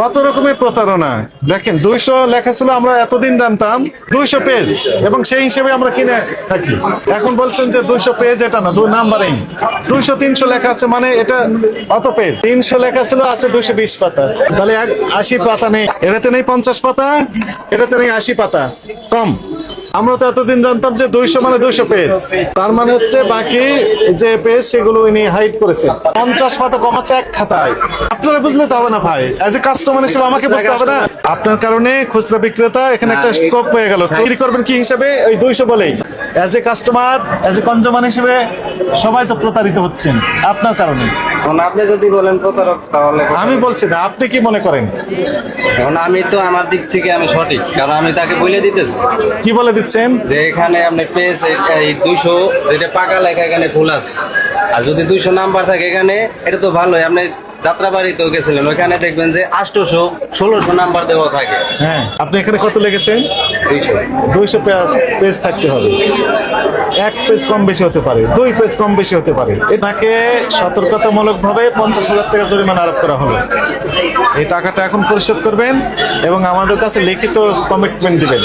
কত রকমের প্রতারণা? দেখেন, দুইশো লেখা ছিল, আমরা এতদিন জানতাম, দুইশো পেজ, এবং সেই হিসেবে আমরা কিনে থাকি। এখন বলছেন যে দুইশো পেজ, এটা না, দুই নাম্বারিং। দুইশো, তিনশো লেখা আছে মানে এটা অত পেজ? তিনশো লেখা ছিল, আছে দুইশো বিশ পাতা। তাহলে আশি পাতা নেই, এটাতে নেই পঞ্চাশ পাতা, এটাতে নেই আশি পাতা। কম। আমরা তো এতদিন জানতাম যে দুইশো মানে দুইশো পেজ তার মানে হচ্ছে বাকি যে পেজ সেগুলো উনি হাইড করেছে পঞ্চাশ পাতা কমাচ্ছে এক খাতায়। আপনারা বুঝলে তো হবে না ভাই। এজ এ কাস্টমার হিসেবে আমাকে বুঝতে হবে না। আপনার কারণে খুচরা বিক্রেতা এখানে একটা স্কোপ হয়ে গেল। তৈরি করবেন কি হিসেবে? ওই দুইশো বলেই। As a customer as a consumer হিসেবে সবাই তো প্রতারিত হচ্ছেন। আপনার কারণে। এখন আপনি যদি বলেন প্রতারক তাহলে আমি বলছি না আপনি কি মনে করেন? এখন আমি তো আমার দিক থেকে আমি সঠিক কারণ আমি তাকে বলে দিতেছি। কি বলে দিচ্ছেন? যে এখানে আপনি পেজ এই দুইশো যেটা পাকা লেখা এখানে ভুল আছে। আর যদি দুইশো নাম্বার থাকে এখানে এটা তো ভালোই আপনি যাত্রাবাড়িতেও গেছিলেন। ওইখানে দেখবেন যে আষ্টশো ষোলোশো নাম্বার দেওয়া থাকে। হ্যাঁ আপনি এখানে কত লেগেছেন? দুইশো। দুইশো পেজ পেজ থাকতে হবে। এক পেজ কম বেশি হতে পারে দুই পেজ কম বেশি হতে পারে। এটাকে সতর্কতামূলক ভাবে পঞ্চাশ হাজার টাকা জরিমানা আরোপ করা হলো। এই টাকাটা এখন পরিশোধ করবেন এবং আমাদের কাছে লিখিত কমিটমেন্ট দিবেন।